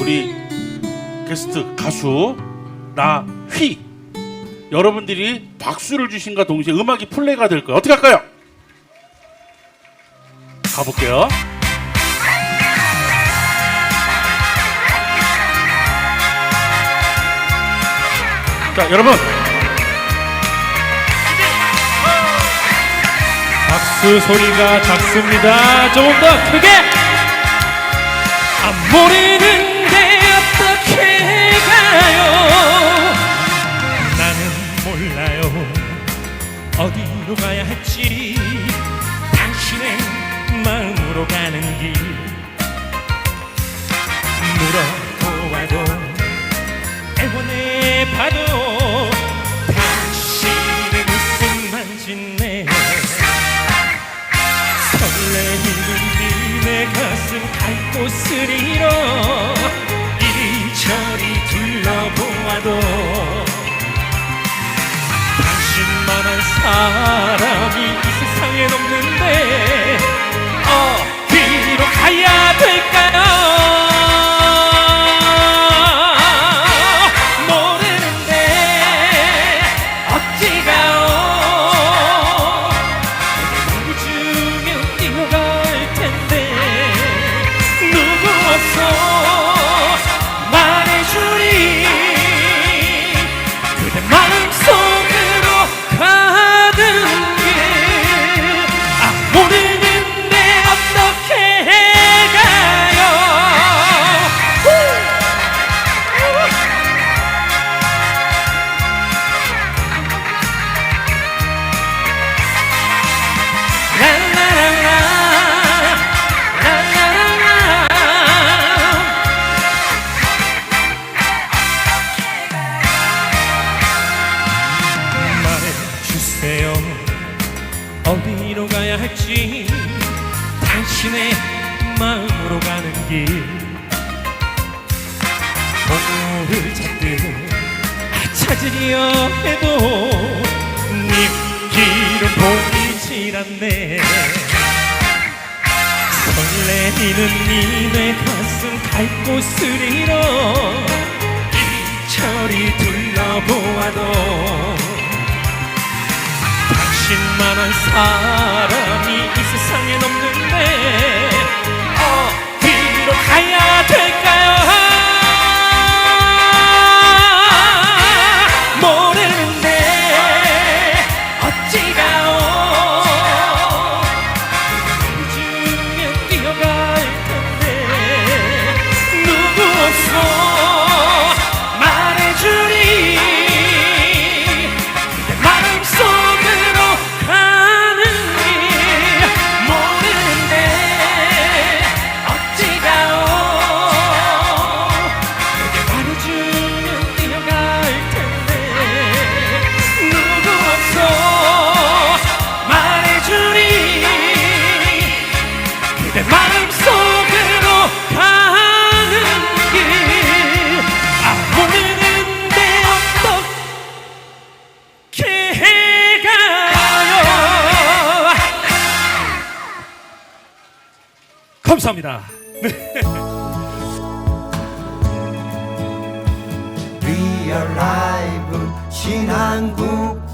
우리 게스트 가수 나휘 여러분들이 박수를 주신과 동시에 음악이 플레이가 될 거예요. 어떻게 할까요? 가볼게요. 자, 여러분. 박수 소리가 작습니다. 조금 더 크게. 아, 모르는 가야 할지. 당신의 마음으로 가는 길. 물어보아도 애원해봐도 당신의 웃음만 짓네. 설레이는 네 가슴 갈 곳을 잃어 이리저리 둘러보아도 당신만한 사람 어디로 가야 할지 당신의 마음으로 가는 길. 보물을 찾듯 찾으려 해도 네 길은 보이질 않네. 설레이는 니네 가슴 갈 곳을 잃어 이리저리 둘러보아도 당신만한 사람이 이 세상엔 없는데 감사합니다. 리얼 라이브 신한국